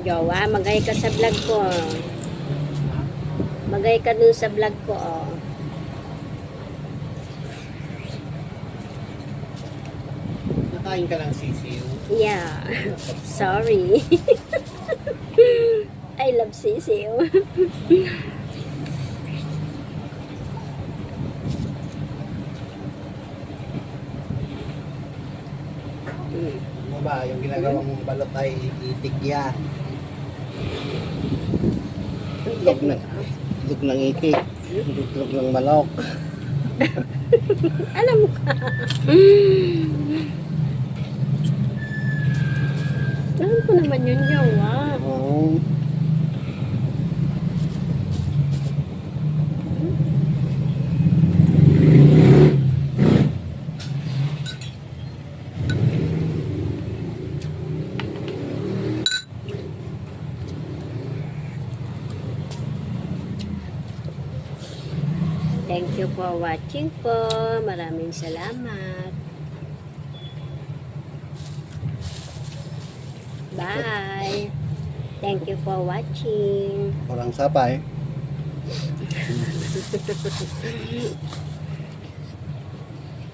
Jowa, magay ka sa vlog ko. Magay ka dun sa vlog ko. Oh. Nakain ka ng sisiyo. Yeah. Sorry. I love sisiw. Ano ba, yung ginagawa mong balot ay itik yan. Itlog na. Itlog ng itik. Itlog ng manok. Alam mo ka. Alam ko naman yun, Jowa. Oo. Thank you for watching po. Maraming salamat. Bye. Thank you for watching. Orang sapay.